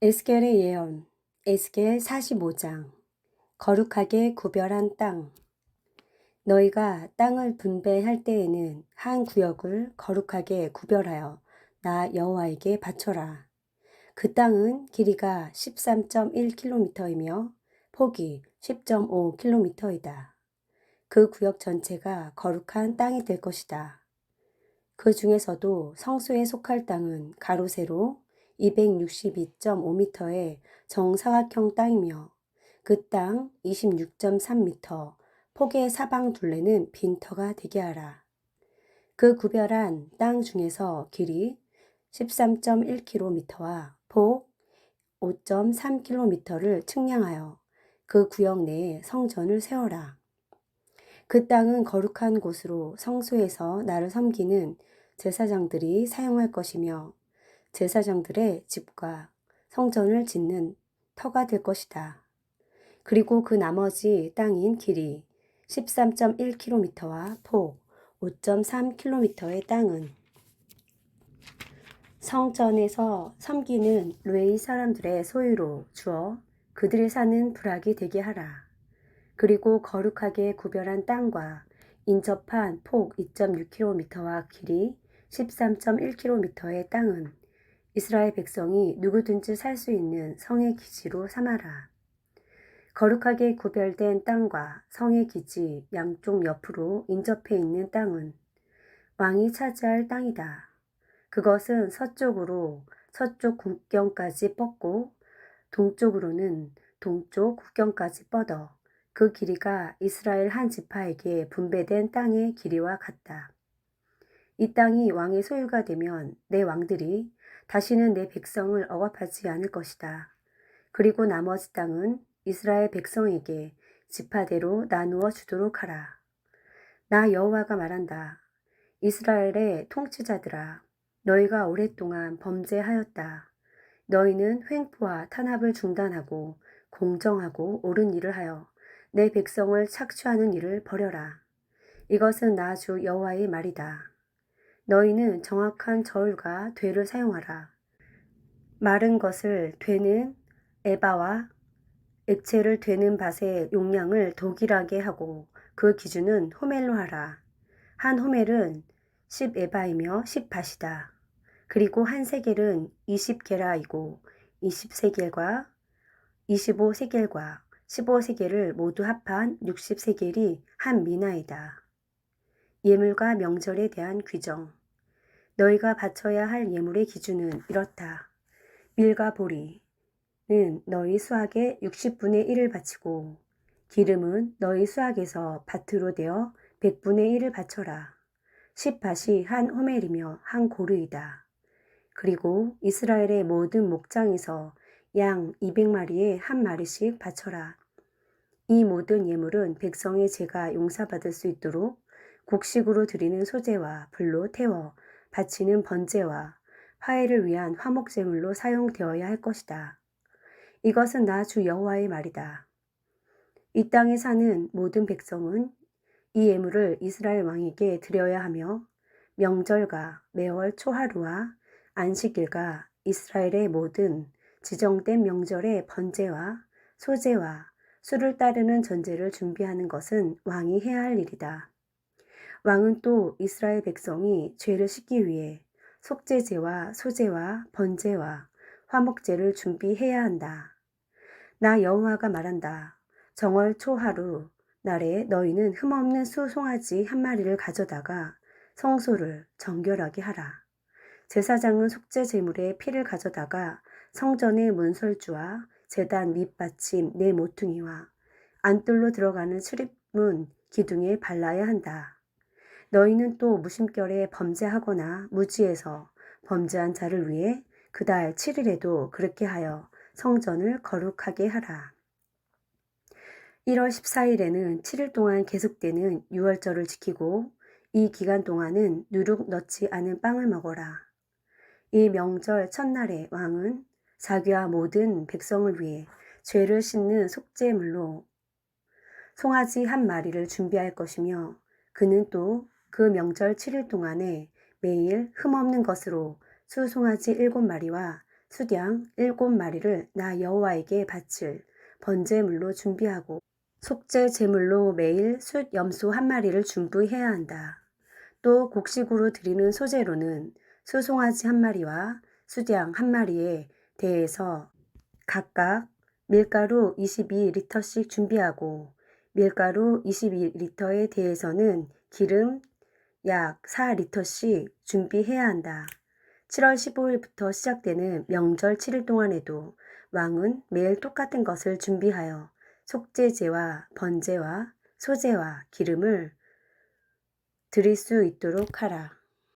에스겔의 예언, 에스겔 45장. 거룩하게 구별한 땅. 너희가 땅을 분배할 때에는 한 구역을 거룩하게 구별하여 나 여호와에게 바쳐라. 그 땅은 길이가 13.1km이며 폭이 10.5km이다. 그 구역 전체가 거룩한 땅이 될 것이다. 그 중에서도 성소에 속할 땅은 가로 세로 262.5m의 정사각형 땅이며 그 땅 26.3m 폭의 사방 둘레는 빈터가 되게 하라. 그 구별한 땅 중에서 길이 13.1km와 폭 5.3km를 측량하여 그 구역 내에 성전을 세워라. 그 땅은 거룩한 곳으로 성소에서 나를 섬기는 제사장들이 사용할 것이며 제사장들의 집과 성전을 짓는 터가 될 것이다. 그리고 그 나머지 땅인 길이 13.1km와 폭 5.3km의 땅은 성전에서 섬기는 레이 사람들의 소유로 주어 그들이 사는 부락이 되게 하라. 그리고 거룩하게 구별한 땅과 인접한 폭 2.6km와 길이 13.1km의 땅은 이스라엘 백성이 누구든지 살 수 있는 성의 기지로 삼아라. 거룩하게 구별된 땅과 성의 기지 양쪽 옆으로 인접해 있는 땅은 왕이 차지할 땅이다. 그것은 서쪽으로 서쪽 국경까지 뻗고 동쪽으로는 동쪽 국경까지 뻗어 그 길이가 이스라엘 한 지파에게 분배된 땅의 길이와 같다. 이 땅이 왕의 소유가 되면 내 왕들이 다시는 내 백성을 억압하지 않을 것이다. 그리고 나머지 땅은 이스라엘 백성에게 지파대로 나누어 주도록 하라. 나 여호와가 말한다. 이스라엘의 통치자들아, 너희가 오랫동안 범죄하였다. 너희는 횡포와 탄압을 중단하고 공정하고 옳은 일을 하여 내 백성을 착취하는 일을 버려라. 이것은 나 주 여호와의 말이다. 너희는 정확한 저울과 되를 사용하라. 마른 것을 되는 에바와 액체를 되는 밭의 용량을 동일하게 하고 그 기준은 호멜로 하라. 한 호멜은 10에바이며 10밭이다. 그리고 한 세겔은 20게라이고 20세겔과 25세겔과 15세겔을 모두 합한 60세겔이 한 미나이다. 예물과 명절에 대한 규정 너희가 바쳐야 할 예물의 기준은 이렇다. 밀과 보리는 너희 수확의 60분의 1을 바치고 기름은 너희 수확에서 밭으로 되어 100분의 1을 바쳐라. 10밭이 한 호멜이며 한 고르이다. 그리고 이스라엘의 모든 목장에서 양 200마리에 한 마리씩 바쳐라. 이 모든 예물은 백성의 죄가 용서받을 수 있도록 곡식으로 드리는 소재와 불로 태워 바치는 번제와 화해를 위한 화목제물로 사용되어야 할 것이다. 이것은 나 주 여호와의 말이다. 이 땅에 사는 모든 백성은 이 예물을 이스라엘 왕에게 드려야 하며 명절과 매월 초하루와 안식일과 이스라엘의 모든 지정된 명절의 번제와 소제와 수를 따르는 전제를 준비하는 것은 왕이 해야 할 일이다. 왕은 또 이스라엘 백성이 죄를 씻기 위해 속죄제와 소제와 번제와 화목제를 준비해야 한다. 나 여호와가 말한다. 정월 초하루 날에 너희는 흠없는 수 송아지 한 마리를 가져다가 성소를 정결하게 하라. 제사장은 속죄 제물의 피를 가져다가 성전의 문설주와 제단 밑받침 네 모퉁이와 안뜰로 들어가는 출입문 기둥에 발라야 한다. 너희는 또 무심결에 범죄하거나 무지해서 범죄한 자를 위해 그달 7일에도 그렇게 하여 성전을 거룩하게 하라. 1월 14일에는 7일 동안 계속되는 6월절을 지키고 이 기간 동안은 누룩 넣지 않은 빵을 먹어라. 이 명절 첫날에 왕은 자기와 모든 백성을 위해 죄를 씻는 속죄물로 송아지 한 마리를 준비할 것이며 그는 또 그 명절 7일 동안에 매일 흠없는 것으로 수송아지 일곱 마리와 수양 일곱 마리를 나 여호와에게 바칠 번제물로 준비하고 속죄 제물로 매일 숫 염소 한 마리를 준비해야 한다. 또 곡식으로 드리는 소재로는 수송아지 한 마리와 수양 한 마리에 대해서 각각 밀가루 22리터씩 준비하고 밀가루 22리터에 대해서는 기름 약 4리터씩 준비해야 한다. 7월 15일부터 시작되는 명절 7일 동안에도 왕은 매일 똑같은 것을 준비하여 속죄제와 번제와 소제와 기름을 드릴 수 있도록 하라.